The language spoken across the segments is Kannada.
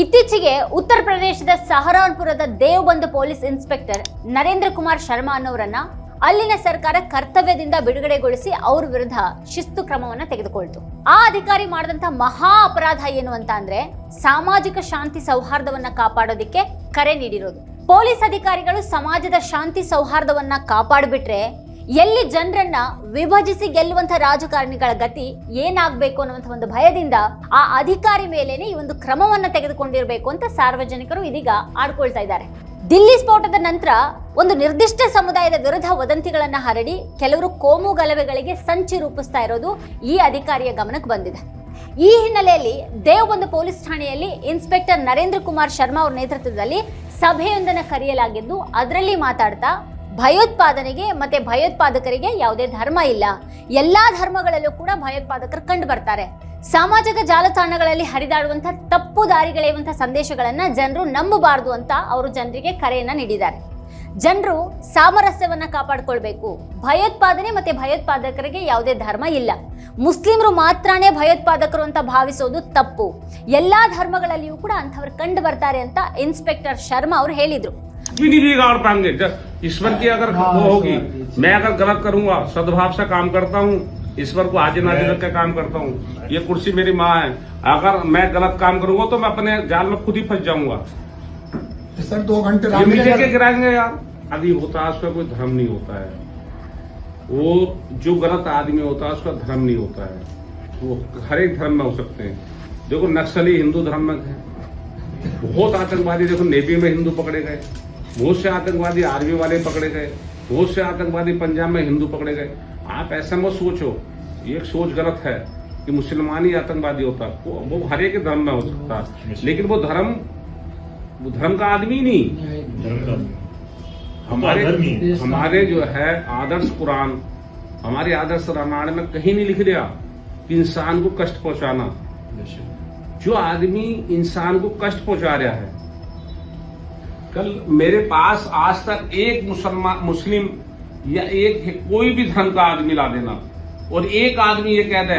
ಇತ್ತೀಚೆಗೆ ಉತ್ತರ ಪ್ರದೇಶದ ಸಹರಾನ್ಪುರದ ದೇವಬಂಧು ಪೊಲೀಸ್ ಇನ್ಸ್ಪೆಕ್ಟರ್ ನರೇಂದ್ರ ಕುಮಾರ್ ಶರ್ಮಾ ಅನ್ನೋರನ್ನ ಅಲ್ಲಿನ ಸರ್ಕಾರ ಕರ್ತವ್ಯದಿಂದ ಬಿಡುಗಡೆಗೊಳಿಸಿ ಅವ್ರ ವಿರುದ್ಧ ಶಿಸ್ತು ಕ್ರಮವನ್ನ ತೆಗೆದುಕೊಳ್ತು. ಆ ಅಧಿಕಾರಿ ಮಾಡಿದಂತ ಮಹಾ ಅಪರಾಧ ಏನು ಅಂತ ಅಂದ್ರೆ ಸಾಮಾಜಿಕ ಶಾಂತಿ ಸೌಹಾರ್ದವನ್ನ ಕಾಪಾಡೋದಿಕ್ಕೆ ಕರೆ ನೀಡಿರೋದು. ಪೊಲೀಸ್ ಅಧಿಕಾರಿಗಳು ಸಮಾಜದ ಶಾಂತಿ ಸೌಹಾರ್ದವನ್ನ ಕಾಪಾಡ್ಬಿಟ್ರೆ ಎಲ್ಲಿ ಜನರನ್ನ ವಿಭಜಿಸಿ ಗೆಲ್ಲುವಂತ ರಾಜಕಾರಣಿಗಳ ಗತಿ ಏನಾಗಬೇಕು ಅನ್ನುವಂಥ ಒಂದು ಭಯದಿಂದ ಆ ಅಧಿಕಾರಿ ಮೇಲೇನೆ ಈ ಒಂದು ಕ್ರಮವನ್ನ ತೆಗೆದುಕೊಂಡಿರಬೇಕು ಅಂತ ಸಾರ್ವಜನಿಕರು ಇದೀಗ ಆಡ್ಕೊಳ್ತಾ ಇದ್ದಾರೆ. ದಿಲ್ಲಿ ಸ್ಫೋಟದ ನಂತರ ಒಂದು ನಿರ್ದಿಷ್ಟ ಸಮುದಾಯದ ವಿರುದ್ಧ ವದಂತಿಗಳನ್ನ ಹರಡಿ ಕೆಲವರು ಕೋಮು ಗಲಭೆಗಳಿಗೆ ಸಂಚಿ ರೂಪಿಸ್ತಾ ಇರೋದು ಈ ಅಧಿಕಾರಿಯ ಗಮನಕ್ಕೆ ಬಂದಿದೆ. ಈ ಹಿನ್ನೆಲೆಯಲ್ಲಿ ದೇವಬಂದು ಪೊಲೀಸ್ ಠಾಣೆಯಲ್ಲಿ ಇನ್ಸ್ಪೆಕ್ಟರ್ ನರೇಂದ್ರ ಕುಮಾರ್ ಶರ್ಮಾ ಅವರ ನೇತೃತ್ವದಲ್ಲಿ ಸಭೆಯೊಂದನ್ನು ಕರೆಯಲಾಗಿದ್ದು, ಅದರಲ್ಲಿ ಮಾತಾಡ್ತಾ ಭಯೋತ್ಪಾದನೆಗೆ ಮತ್ತೆ ಭಯೋತ್ಪಾದಕರಿಗೆ ಯಾವುದೇ ಧರ್ಮ ಇಲ್ಲ. ಎಲ್ಲಾ ಧರ್ಮಗಳಲ್ಲೂ ಕೂಡ ಭಯೋತ್ಪಾದಕರು ಕಂಡು ಬರ್ತಾರೆ. ಸಾಮಾಜಿಕ ಜಾಲತಾಣಗಳಲ್ಲಿ ಹರಿದಾಡುವಂತಹ ತಪ್ಪು ದಾರಿಗೆಳೆಯುವಂತಹ ಸಂದೇಶಗಳನ್ನ ಜನರು ನಂಬಬಾರದು ಅಂತ ಅವರು ಜನರಿಗೆ ಕರೆಯನ್ನ ನೀಡಿದ್ದಾರೆ. ಜನರು ಸಾಮರಸ್ಯವನ್ನ ಕಾಪಾಡಿಕೊಳ್ಬೇಕು. ಭಯೋತ್ಪಾದನೆ ಮತ್ತೆ ಭಯೋತ್ಪಾದಕರಿಗೆ ಯಾವುದೇ ಧರ್ಮ ಇಲ್ಲ. ಮುಸ್ಲಿಮರು ಮಾತ್ರನೇ ಭಯೋತ್ಪಾದಕರು ಅಂತ ಭಾವಿಸೋದು ತಪ್ಪು. ಎಲ್ಲಾ ಧರ್ಮಗಳಲ್ಲಿಯೂ ಕೂಡ ಅಂಥವ್ರು ಕಂಡು ಬರ್ತಾರೆ ಅಂತ ಇನ್ಸ್ಪೆಕ್ಟರ್ ಶರ್ಮಾ ಅವರು ಹೇಳಿದ್ರು. भी नहीं बिगाड़ पाएँगे। ईश्वर की अगर वो होगी मैं अगर गलत करूँगा सद्भाव से काम करता हूँ ईश्वर को हाजिर नाजिर रख के काम करता हूँ ये कुर्सी मेरी माँ है। अगर मैं गलत काम करूँगा तो मैं अपने जाल में खुद ही फंस जाऊँगा। सर दो घंटे के गिराएँगे यार। आदि होता है उसका कोई धर्म नहीं होता है। वो जो गलत आदमी होता है उसका धर्म नहीं होता है। वो हर एक धर्म में हो सकते हैं। देखो नक्सली हिंदू धर्म में थे। बहुत आतंकवादी देखो नेवी में हिंदू पकड़े गए। बहुत से आतंकवादी आर्मी वाले पकड़े गए बहुत से आतंकवादी पंजाब में हिंदू पकड़े गए। आप ऐसा मत सोचो ये एक सोच गलत है कि मुसलमान ही आतंकवादी होता। वो, वो हर एक धर्म में हो सकता लेकिन वो धर्म वो धर्म का आदमी नहीं। हमारे हमारे जो है आदर्श कुरान हमारे आदर्श रामायण में कहीं नहीं लिख दिया कि इंसान को कष्ट पहुंचाना। जो आदमी इंसान को कष्ट पहुँचा रहा है कल मेरे पास आज तक एक मुसलमान मुस्लिम या एक कोई भी धर्म का आदमी ला देना। और एक आदमी ये कह दे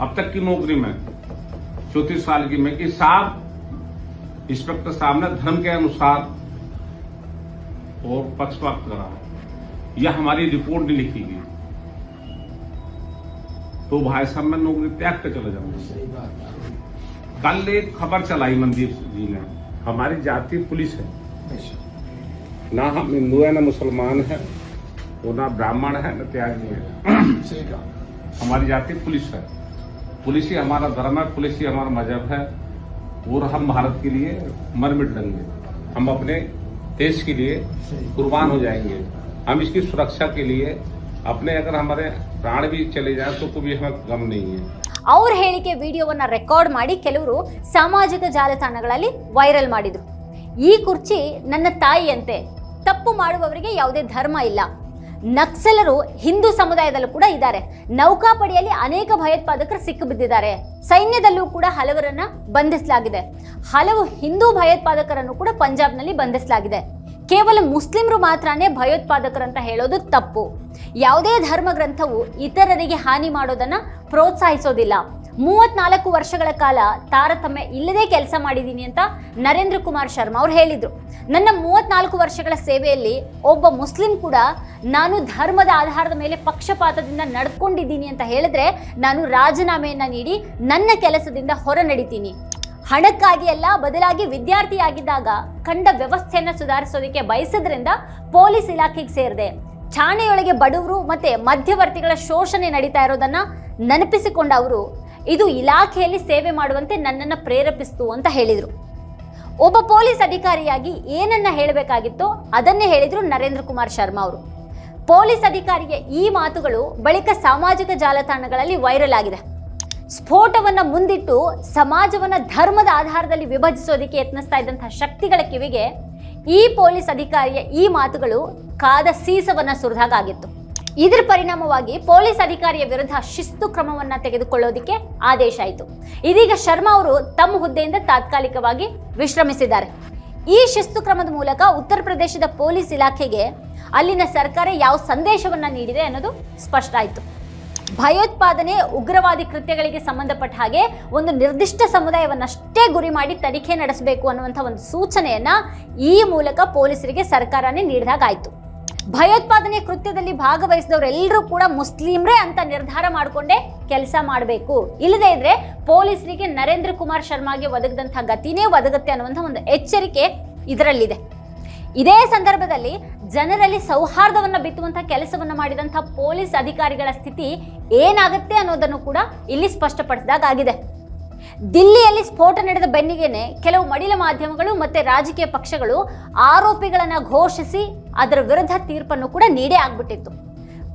अब तक की नौकरी में चौतीस साल की में कि साहब इंस्पेक्टर साहब ने धर्म के अनुसार और पक्षपात करा यह हमारी रिपोर्ट नहीं लिखी गई। तो भाई साहब मैं नौकरी त्याग कर चले जाऊँगा। कल एक खबर चलाई मंदिर जी ने। हमारी जाति पुलिस है। अच्छा, ना हम हिंदू है ना मुसलमान है वो ना ब्राह्मण है ना त्यागी है। हमारी जाति पुलिस है। पुलिस ही हमारा धर्म है पुलिस ही हमारा मज़हब है। और हम भारत के लिए मर मिट देंगे। हम अपने देश के लिए कुर्बान हो जाएँगे। हम इसकी सुरक्षा के लिए अपने अगर हमारे प्राण भी चले जाए तो कोई हमें गम नहीं है। ಅವ್ರ ಹೇಳಿಕೆ ವಿಡಿಯೋವನ್ನ ರೆಕಾರ್ಡ್ ಮಾಡಿ ಕೆಲವರು ಸಾಮಾಜಿಕ ಜಾಲತಾಣಗಳಲ್ಲಿ ವೈರಲ್ ಮಾಡಿದ್ರು. ಈ ಕುರ್ಚಿ ನನ್ನ ತಾಯಿಯಂತೆ. ತಪ್ಪು ಮಾಡುವವರಿಗೆ ಯಾವುದೇ ಧರ್ಮ ಇಲ್ಲ. ನಕ್ಸಲರು ಹಿಂದೂ ಸಮುದಾಯದಲ್ಲೂ ಕೂಡ ಇದ್ದಾರೆ. ನೌಕಾಪಡೆಯಲ್ಲಿ ಅನೇಕ ಭಯೋತ್ಪಾದಕರು ಸಿಕ್ಕಿಬಿದ್ದಿದ್ದಾರೆ. ಸೈನ್ಯದಲ್ಲೂ ಕೂಡ ಹಲವರನ್ನ ಬಂಧಿಸಲಾಗಿದೆ. ಹಲವು ಹಿಂದೂ ಭಯೋತ್ಪಾದಕರನ್ನು ಕೂಡ ಪಂಜಾಬ್ನಲ್ಲಿ ಬಂಧಿಸಲಾಗಿದೆ. ಕೇವಲ ಮುಸ್ಲಿಮರು ಮಾತ್ರನೇ ಭಯೋತ್ಪಾದಕರಂತ ಹೇಳೋದು ತಪ್ಪು. ಯಾವುದೇ ಧರ್ಮ ಗ್ರಂಥವು ಇತರರಿಗೆ ಹಾನಿ ಮಾಡೋದನ್ನ ಪ್ರೋತ್ಸಾಹಿಸೋದಿಲ್ಲ. ಮೂವತ್ನಾಲ್ಕು ವರ್ಷಗಳ ಕಾಲ ತಾರತಮ್ಯ ಇಲ್ಲದೆ ಕೆಲಸ ಮಾಡಿದ್ದೀನಿ ಅಂತ ನರೇಂದ್ರ ಕುಮಾರ್ ಶರ್ಮಾ ಅವ್ರು ಹೇಳಿದರು. ನನ್ನ ಮೂವತ್ನಾಲ್ಕು ವರ್ಷಗಳ ಸೇವೆಯಲ್ಲಿ ಒಬ್ಬ ಮುಸ್ಲಿಂ ಕೂಡ ನಾನು ಧರ್ಮದ ಆಧಾರದ ಮೇಲೆ ಪಕ್ಷಪಾತದಿಂದ ನಡ್ಕೊಂಡಿದ್ದೀನಿ ಅಂತ ಹೇಳಿದ್ರೆ ನಾನು ರಾಜೀನಾಮೆಯನ್ನು ನೀಡಿ ನನ್ನ ಕೆಲಸದಿಂದ ಹೊರ ನಡಿತೀನಿ. ಹಣಕ್ಕಾಗಿ ಅಲ್ಲ, ಬದಲಾಗಿ ವಿದ್ಯಾರ್ಥಿಯಾಗಿದ್ದಾಗ ಕಂಡ ವ್ಯವಸ್ಥೆಯನ್ನು ಸುಧಾರಿಸೋದಕ್ಕೆ ಬಯಸಿದ್ರಿಂದ ಪೊಲೀಸ್ ಇಲಾಖೆಗೆ ಸೇರಿದೆ. ಠಾಣೆಯೊಳಗೆ ಬಡವರು ಮತ್ತೆ ಮಧ್ಯವರ್ತಿಗಳ ಶೋಷಣೆ ನಡೀತಾ ಇರೋದನ್ನ ನೆನಪಿಸಿಕೊಂಡ ಅವರು, ಇದು ಇಲಾಖೆಯಲ್ಲಿ ಸೇವೆ ಮಾಡುವಂತೆ ನನ್ನನ್ನು ಪ್ರೇರೇಪಿಸ್ತು ಅಂತ ಹೇಳಿದರು. ಒಬ್ಬ ಪೊಲೀಸ್ ಅಧಿಕಾರಿಯಾಗಿ ಏನನ್ನ ಹೇಳಬೇಕಾಗಿತ್ತೋ ಅದನ್ನೇ ಹೇಳಿದರು ನರೇಂದ್ರ ಕುಮಾರ್ ಶರ್ಮಾ ಅವರು. ಪೊಲೀಸ್ ಅಧಿಕಾರಿಗೆ ಈ ಮಾತುಗಳು ಬಳಿಕ ಸಾಮಾಜಿಕ ಜಾಲತಾಣಗಳಲ್ಲಿ ವೈರಲ್ ಆಗಿದೆ. ಸ್ಫೋಟವನ್ನ ಮುಂದಿಟ್ಟು ಸಮಾಜವನ್ನ ಧರ್ಮದ ಆಧಾರದಲ್ಲಿ ವಿಭಜಿಸೋದಕ್ಕೆ ಯತ್ನಿಸ್ತಾ ಇದ್ದಂತಹ ಶಕ್ತಿಗಳ ಕಿವಿಗೆ ಈ ಪೊಲೀಸ್ ಅಧಿಕಾರಿಯ ಈ ಮಾತುಗಳು ಕಾದ ಸೀಸವನ್ನ ಸುರಿದಾಗಿತ್ತು ಇದರ ಪರಿಣಾಮವಾಗಿ ಪೊಲೀಸ್ ಅಧಿಕಾರಿಯ ವಿರುದ್ಧ ಶಿಸ್ತು ಕ್ರಮವನ್ನ ತೆಗೆದುಕೊಳ್ಳೋದಕ್ಕೆ ಆದೇಶ ಆಯಿತು. ಇದೀಗ ಶರ್ಮಾ ಅವರು ತಮ್ಮ ಹುದ್ದೆಯಿಂದ ತಾತ್ಕಾಲಿಕವಾಗಿ ವಿಶ್ರಮಿಸಿದ್ದಾರೆ. ಈ ಶಿಸ್ತು ಕ್ರಮದ ಮೂಲಕ ಉತ್ತರ ಪ್ರದೇಶದ ಪೊಲೀಸ್ ಇಲಾಖೆಗೆ ಅಲ್ಲಿನ ಸರ್ಕಾರ ಯಾವ ಸಂದೇಶವನ್ನ ನೀಡಿದೆ ಅನ್ನೋದು ಸ್ಪಷ್ಟ ಆಯಿತು. ಭಯೋತ್ಪಾದನೆ ಉಗ್ರವಾದಿ ಕೃತ್ಯಗಳಿಗೆ ಸಂಬಂಧಪಟ್ಟ ಹಾಗೆ ಒಂದು ನಿರ್ದಿಷ್ಟ ಸಮುದಾಯವನ್ನಷ್ಟೇ ಗುರಿ ಮಾಡಿ ತನಿಖೆ ನಡೆಸಬೇಕು ಅನ್ನುವಂಥ ಒಂದು ಸೂಚನೆಯನ್ನ ಈ ಮೂಲಕ ಪೊಲೀಸರಿಗೆ ಸರ್ಕಾರನೇ ನೀಡಿದಾಗಾಯ್ತು. ಭಯೋತ್ಪಾದನೆ ಕೃತ್ಯದಲ್ಲಿ ಭಾಗವಹಿಸಿದವರೆಲ್ಲರೂ ಕೂಡ ಮುಸ್ಲಿಮ್ರೇ ಅಂತ ನಿರ್ಧಾರ ಮಾಡಿಕೊಂಡೇ ಕೆಲಸ ಮಾಡಬೇಕು. ಇಲ್ಲದೇ ಇದ್ರೆ ಪೊಲೀಸರಿಗೆ ನರೇಂದ್ರ ಕುಮಾರ್ ಶರ್ಮಾಗೆ ಒದಗದಂಥ ಗತಿನೇ ಒದಗುತ್ತೆ ಅನ್ನುವಂಥ ಒಂದು ಎಚ್ಚರಿಕೆ ಇದರಲ್ಲಿದೆ. ಇದೇ ಸಂದರ್ಭದಲ್ಲಿ ಜನರಲ್ಲಿ ಸೌಹಾರ್ದವನ್ನು ಬಿತ್ತುವಂತ ಕೆಲಸವನ್ನು ಮಾಡಿದಂತಹ ಪೊಲೀಸ್ ಅಧಿಕಾರಿಗಳ ಸ್ಥಿತಿ ಏನಾಗುತ್ತೆ ಅನ್ನೋದನ್ನು ಕೂಡ ಇಲ್ಲಿ ಸ್ಪಷ್ಟಪಡಿಸಿದಾಗಿದೆ ದಿಲ್ಲಿಯಲ್ಲಿ ಸ್ಫೋಟ ನಡೆದ ಬೆನ್ನಿಗೆನೆ ಕೆಲವು ಮಡಿಲ ಮಾಧ್ಯಮಗಳು ಮತ್ತೆ ರಾಜಕೀಯ ಪಕ್ಷಗಳು ಆರೋಪಿಗಳನ್ನು ಘೋಷಿಸಿ ಅದರ ವಿರುದ್ಧ ತೀರ್ಪನ್ನು ಕೂಡ ನೀಡೇ ಆಗ್ಬಿಟ್ಟಿತ್ತು.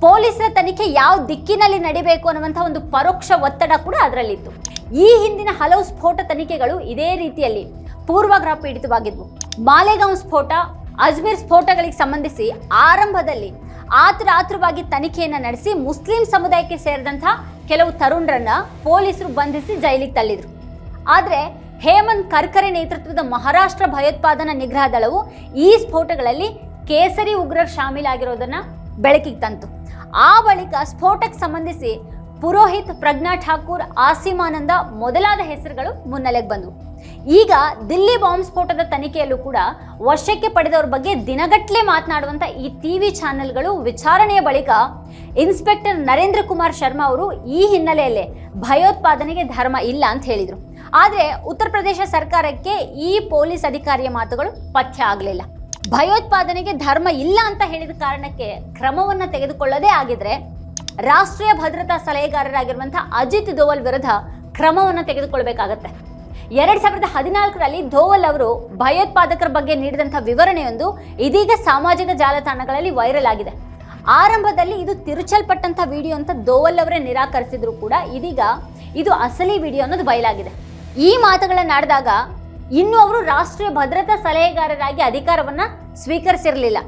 ಪೊಲೀಸರ ತನಿಖೆ ಯಾವ ದಿಕ್ಕಿನಲ್ಲಿ ನಡಿಬೇಕು ಅನ್ನುವಂಥ ಒಂದು ಪರೋಕ್ಷ ಒತ್ತಡ ಕೂಡ ಅದರಲ್ಲಿತ್ತು. ಈ ಹಿಂದಿನ ಹಲವು ಸ್ಫೋಟ ತನಿಖೆಗಳು ಇದೇ ರೀತಿಯಲ್ಲಿ ಪೂರ್ವಗ್ರಹ ಪೀಡಿತವಾಗಿದ್ವು. ಮಾಲೆಗಾಂವ್ ಸ್ಫೋಟ ಅಜ್ಮೀರ್ ಸ್ಫೋಟಗಳಿಗೆ ಸಂಬಂಧಿಸಿ ಆರಂಭದಲ್ಲಿ ಆತುರ ಆತುರವಾಗಿ ತನಿಖೆಯನ್ನು ನಡೆಸಿ ಮುಸ್ಲಿಂ ಸಮುದಾಯಕ್ಕೆ ಸೇರಿದಂಥ ಕೆಲವು ತರುಣರನ್ನ ಪೊಲೀಸರು ಬಂಧಿಸಿ ಜೈಲಿಗೆ ತಳ್ಳಿದ್ರು. ಆದರೆ ಹೇಮಂತ್ ಕರ್ಕರೆ ನೇತೃತ್ವದ ಮಹಾರಾಷ್ಟ್ರ ಭಯೋತ್ಪಾದನಾ ನಿಗ್ರಹ ದಳವು ಈ ಸ್ಫೋಟಗಳಲ್ಲಿ ಕೇಸರಿ ಉಗ್ರರು ಶಾಮೀಲಾಗಿರೋದನ್ನು ಬೆಳಕಿಗೆ ತಂತು. ಆ ಬಳಿಕ ಸ್ಫೋಟಕ್ಕೆ ಸಂಬಂಧಿಸಿ ಪುರೋಹಿತ್ ಪ್ರಜ್ಞಾ ಠಾಕೂರ್ ಆಸೀಮಾನಂದ ಮೊದಲಾದ ಹೆಸರುಗಳು ಮುನ್ನೆಲೆಗೆ ಬಂದವು. ಈಗ ದಿಲ್ಲಿ ಬಾಂಬ್ ಸ್ಫೋಟದ ತನಿಖೆಯಲ್ಲೂ ಕೂಡ ವಶಕ್ಕೆ ಪಡೆದವರ ಬಗ್ಗೆ ದಿನಗಟ್ಟಲೆ ಮಾತನಾಡುವಂಥ ಈ ಟಿವಿ ಚಾನೆಲ್ಗಳು ವಿಚಾರಣೆಯ ಬಳಿಕ ಇನ್ಸ್ಪೆಕ್ಟರ್ ನರೇಂದ್ರ ಕುಮಾರ್ ಶರ್ಮಾ ಅವರು ಈ ಹಿನ್ನೆಲೆಯಲ್ಲಿ ಭಯೋತ್ಪಾದನೆಗೆ ಧರ್ಮ ಇಲ್ಲ ಅಂತ ಹೇಳಿದರು. ಆದರೆ ಉತ್ತರ ಪ್ರದೇಶ ಸರ್ಕಾರಕ್ಕೆ ಈ ಪೊಲೀಸ್ ಅಧಿಕಾರಿಯ ಮಾತುಗಳು ಪಥ್ಯ ಆಗಲಿಲ್ಲ. ಭಯೋತ್ಪಾದನೆಗೆ ಧರ್ಮ ಇಲ್ಲ ಅಂತ ಹೇಳಿದ ಕಾರಣಕ್ಕೆ ಕ್ರಮವನ್ನ ತೆಗೆದುಕೊಳ್ಳದೇ ಆಗಿದ್ರೆ ರಾಷ್ಟ್ರೀಯ ಭದ್ರತಾ ಸಲಹೆಗಾರರಾಗಿರುವಂಥ ಅಜಿತ್ ದೋವಲ್ ವಿರುದ್ಧ ಕ್ರಮವನ್ನು ತೆಗೆದುಕೊಳ್ಬೇಕಾಗತ್ತೆ. ಎರಡ್ ಸಾವಿರದ ಹದಿನಾಲ್ಕರಲ್ಲಿ ಧೋವಲ್ ಅವರು ಭಯೋತ್ಪಾದಕರ ಬಗ್ಗೆ ನೀಡಿದಂಥ ವಿವರಣೆಯೊಂದು ಇದೀಗ ಸಾಮಾಜಿಕ ಜಾಲತಾಣಗಳಲ್ಲಿ ವೈರಲ್ ಆಗಿದೆ. ಆರಂಭದಲ್ಲಿ ಇದು ತಿರುಚಲ್ಪಟ್ಟಂಥ ವಿಡಿಯೋ ಅಂತ ದೋವಲ್ ಅವರೇ ನಿರಾಕರಿಸಿದ್ರು ಕೂಡ ಇದೀಗ ಇದು ಅಸಲಿ ವಿಡಿಯೋ ಅನ್ನೋದು ಬಯಲಾಗಿದೆ. ಈ ಮಾತುಗಳನ್ನಾಡಿದಾಗ ಇನ್ನು ಅವರು ರಾಷ್ಟ್ರೀಯ ಭದ್ರತಾ ಸಲಹೆಗಾರರಾಗಿ ಅಧಿಕಾರವನ್ನ ಸ್ವೀಕರಿಸಿರಲಿಲ್ಲ.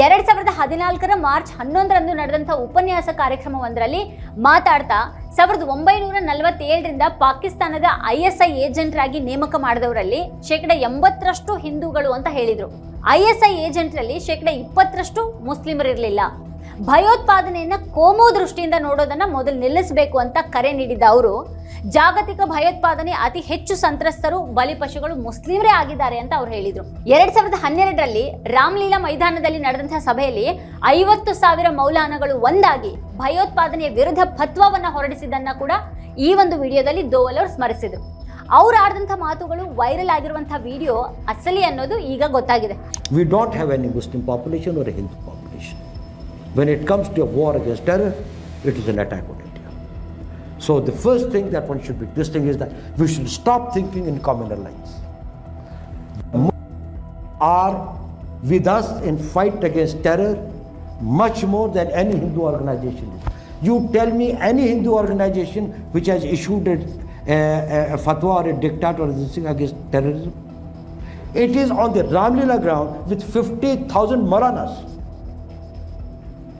ಎರಡ್ ಸಾವಿರದ ಹದಿನಾಲ್ಕರ ಮಾರ್ಚ್ ಹನ್ನೊಂದರಂದು ನಡೆದಂತಹ ಉಪನ್ಯಾಸ ಕಾರ್ಯಕ್ರಮವೊಂದರಲ್ಲಿ ಮಾತಾಡ್ತಾ ಸಾವಿರದ ಒಂಬೈನೂರ ನಲವತ್ತೇಳರಿಂದ ಪಾಕಿಸ್ತಾನದ ಐ ಎಸ್ ಐ ಏಜೆಂಟ್ರಾಗಿ ನೇಮಕ ಮಾಡಿದವರಲ್ಲಿ ಶೇಕಡ ಎಂಬತ್ತರಷ್ಟು ಹಿಂದೂಗಳು ಅಂತ ಹೇಳಿದರು. ಐ ಎಸ್ ಐ ಏಜೆಂಟ್ರಲ್ಲಿ ಶೇಕಡ ಇಪ್ಪತ್ತರಷ್ಟು ಮುಸ್ಲಿಮರಿರಲಿಲ್ಲ. ಭಯೋತ್ಪಾದನೆಯನ್ನ ಕೋಮು ದೃಷ್ಟಿಯಿಂದ ನೋಡೋದನ್ನ ಮೊದಲು ನಿಲ್ಲಿಸಬೇಕು ಅಂತ ಕರೆ ನೀಡಿದ ಅವರು, ಜಾಗತಿಕ ಭಯೋತ್ಪಾದನೆ ಅತಿ ಹೆಚ್ಚು ಸಂತ್ರಸ್ತರು ಬಲಿಪಶುಗಳು ಮುಸ್ಲಿಮರೇ ಆಗಿದ್ದಾರೆ ಅಂತ ಅವ್ರು ಹೇಳಿದರು. ಎರಡ್ ಸಾವಿರದ ಹನ್ನೆರಡರಲ್ಲಿ ರಾಮ್ಲೀಲಾ ಮೈದಾನದಲ್ಲಿ ನಡೆದಂತಹ ಸಭೆಯಲ್ಲಿ ಐವತ್ತು ಸಾವಿರ ಮೌಲಾನಗಳು ಒಂದಾಗಿ ಭಯೋತ್ಪಾದನೆಯ ವಿರುದ್ಧ ಫತ್ವವನ್ನ ಹೊರಡಿಸಿದ್ದನ್ನು ಕೂಡ ಈ ಒಂದು ವಿಡಿಯೋದಲ್ಲಿ ದೋವಲ್ ಅವರು ಸ್ಮರಿಸಿದರು. ಅವ್ರು ಆಡಿದಂಥ ಮಾತುಗಳು ವೈರಲ್ ಆಗಿರುವಂತಹ ವಿಡಿಯೋ ಅಸಲಿ ಅನ್ನೋದು ಈಗ ಗೊತ್ತಾಗಿದೆ. We don't have any Muslim population Hindu population. When it comes to a war against terror, it is an attack on India. So the first thing that one should be this thing is that we should stop thinking in communal lines. Are with us in fight against terror much more than any Hindu organization. You tell me any Hindu organization which has issued a, a, a fatwa or a diktat or this thing against terrorism. It is on the Ramlila ground with 50,000 Maranas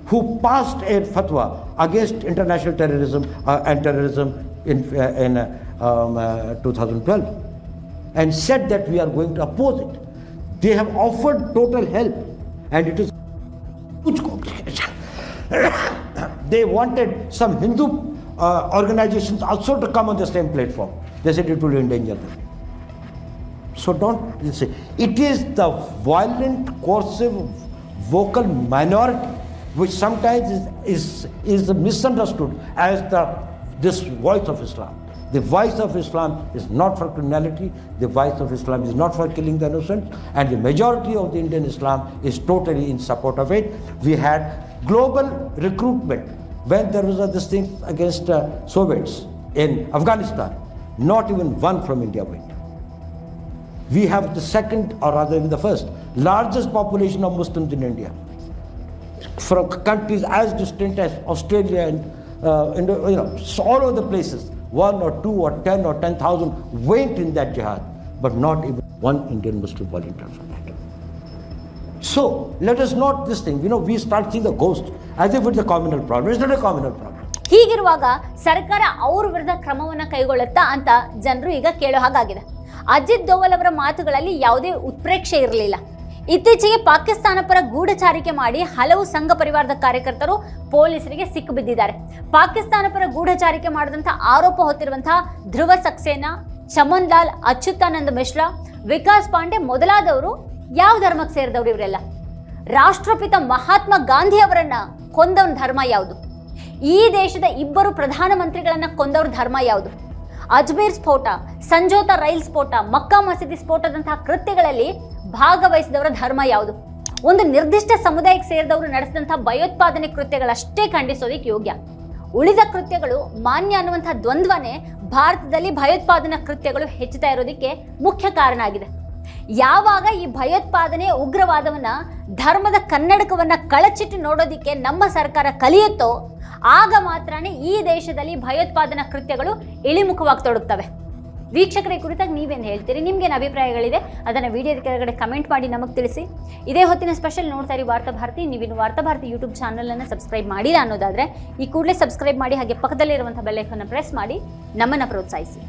who passed a fatwa against international terrorism uh, and terrorism in, uh, in uh, um, uh, 2012 and said that we are going to oppose it. They have offered total help and it is huge complication. they wanted some Hindu uh, organizations also to come on the same platform. They said it will endanger them. So don't say it is the violent, coercive, vocal minority which sometimes is, is, is misunderstood as the this voice of Islam. The voice of Islam is not for criminality, the voice of Islam is not for killing the innocent, and the majority of the Indian Islam is totally in support of it. We had global recruitment when there was this thing against uh, Soviets in Afghanistan. Not even one from India went. We have the second, or rather the first, largest population of Muslims in India. From countries as distant as Australia and uh, Indo- you know, all over the places, one or two or ten or ten thousand went in that jihad, but not even one Indian Muslim volunteer for that. So let us not this thing, you know, we start seeing the ghost as if it's a communal problem. It's not a communal problem. ಹೀಗಿರುವಾಗ ಸರ್ಕಾರ ಅವ್ರ ವಿರುದ್ಧ ಕ್ರಮವನ್ನ ಕೈಗೊಳ್ಳುತ್ತಾ ಅಂತ ಜನರು ಈಗ ಕೇಳೋ ಹಾಗಾಗಿದೆ ಅಜಿತ್ ದೋವಲ್ ಅವರ ಮಾತುಗಳಲ್ಲಿ ಯಾವುದೇ ಉತ್ಪ್ರೇಕ್ಷೆ ಇರಲಿಲ್ಲ ಇತ್ತೀಚೆಗೆ ಪಾಕಿಸ್ತಾನ ಪರ ಗೂಢಚಾರಿಕೆ ಮಾಡಿ ಹಲವು ಸಂಘ ಪರಿವಾರದ ಕಾರ್ಯಕರ್ತರು ಪೊಲೀಸರಿಗೆ ಸಿಕ್ಕು ಬಿದ್ದಿದ್ದಾರೆ. ಪಾಕಿಸ್ತಾನ ಪರ ಗೂಢಚಾರಿಕೆ ಮಾಡಿದಂಥ ಆರೋಪ ಹೊತ್ತಿರುವಂತಹ ಧ್ರುವ ಸಕ್ಸೇನಾ ಚಮನ್ ಲಾಲ್ ಅಚ್ಯುತಾನಂದ ಮಿಶ್ರಾ, ವಿಕಾಸ್ ಪಾಂಡೆ ಮೊದಲಾದವರು ಯಾವ ಧರ್ಮಕ್ಕೆ ಸೇರಿದವರು ಇವರೆಲ್ಲ? ರಾಷ್ಟ್ರಪಿತ ಮಹಾತ್ಮ ಗಾಂಧಿ ಅವರನ್ನ ಕೊಂದವನ ಧರ್ಮ ಯಾವುದು? ಈ ದೇಶದ ಇಬ್ಬರು ಪ್ರಧಾನಮಂತ್ರಿಗಳನ್ನ ಕೊಂದವ್ರ ಧರ್ಮ ಯಾವುದು? ಅಜ್ಮೀರ್ ಸ್ಫೋಟ, ಸಂಜೋತಾ ರೈಲ್ ಸ್ಫೋಟ, ಮಕ್ಕಾ ಮಸೀದಿ ಸ್ಫೋಟದಂತಹ ಕೃತ್ಯಗಳಲ್ಲಿ ಭಾಗವಹಿಸಿದವರ ಧರ್ಮ ಯಾವುದು? ಒಂದು ನಿರ್ದಿಷ್ಟ ಸಮುದಾಯಕ್ಕೆ ಸೇರಿದವರು ನಡೆಸಿದಂತಹ ಭಯೋತ್ಪಾದನೆ ಕೃತ್ಯಗಳಷ್ಟೇ ಖಂಡಿಸೋದಕ್ಕೆ ಯೋಗ್ಯ. ಉಳಿದ ಕೃತ್ಯಗಳು ಮಾನ್ಯ ಅನ್ನುವಂತಹ ದ್ವಂದ್ವನೇ ಭಾರತದಲ್ಲಿ ಭಯೋತ್ಪಾದನಾ ಕೃತ್ಯಗಳು ಹೆಚ್ಚುತ್ತಾ ಇರೋದಕ್ಕೆ ಮುಖ್ಯ ಕಾರಣ ಆಗಿದೆ. ಯಾವಾಗ ಈ ಭಯೋತ್ಪಾದನೆ ಉಗ್ರವಾದವನ್ನ ಧರ್ಮದ ಕನ್ನಡಕವನ್ನ ಕಳಚಿಟ್ಟು ನೋಡೋದಿಕ್ಕೆ ನಮ್ಮ ಸರ್ಕಾರ ಕಲಿಯುತ್ತೋ, ಆಗ ಮಾತ್ರನೇ ಈ ದೇಶದಲ್ಲಿ ಭಯೋತ್ಪಾದನಾ ಕೃತ್ಯಗಳು ಇಳಿಮುಖವಾಗಿ ತೊಡಗ್ತವೆ. ವೀಕ್ಷಕರ, ಕುರಿತಾಗಿ ನೀವೇನು ಹೇಳ್ತೀರಿ? ನಿಮ್ಗೇನು ಅಭಿಪ್ರಾಯಗಳಿದೆ? ಅದನ್ನು ವಿಡಿಯೋದ ಕೆಳಗಡೆ ಕಮೆಂಟ್ ಮಾಡಿ ನಮಗೆ ತಿಳಿಸಿ. ಇದೇ ಹೊತ್ತಿನ ಸ್ಪೆಷಲ್ ನೋಡ್ತಾ ಇರಿ ವಾರ್ತಾ ಭಾರತಿ. ನೀವಿನ್ನು ವಾರ್ತಾ ಭಾರತಿ ಯೂಟ್ಯೂಬ್ ಚಾನಲನ್ನು ಸಬ್ಸ್ಕ್ರೈಬ್ ಮಾಡಿಲ್ಲ ಅನ್ನೋದಾದರೆ ಈ ಕೂಡಲೇ ಸಬ್ಸ್ಕ್ರೈಬ್ ಮಾಡಿ, ಹಾಗೆ ಪಕ್ಕದಲ್ಲಿರುವಂಥ ಬೆಲ್ಲೈಕನ್ನು ಪ್ರೆಸ್ ಮಾಡಿ ನಮ್ಮನ್ನು ಪ್ರೋತ್ಸಾಹಿಸಿ.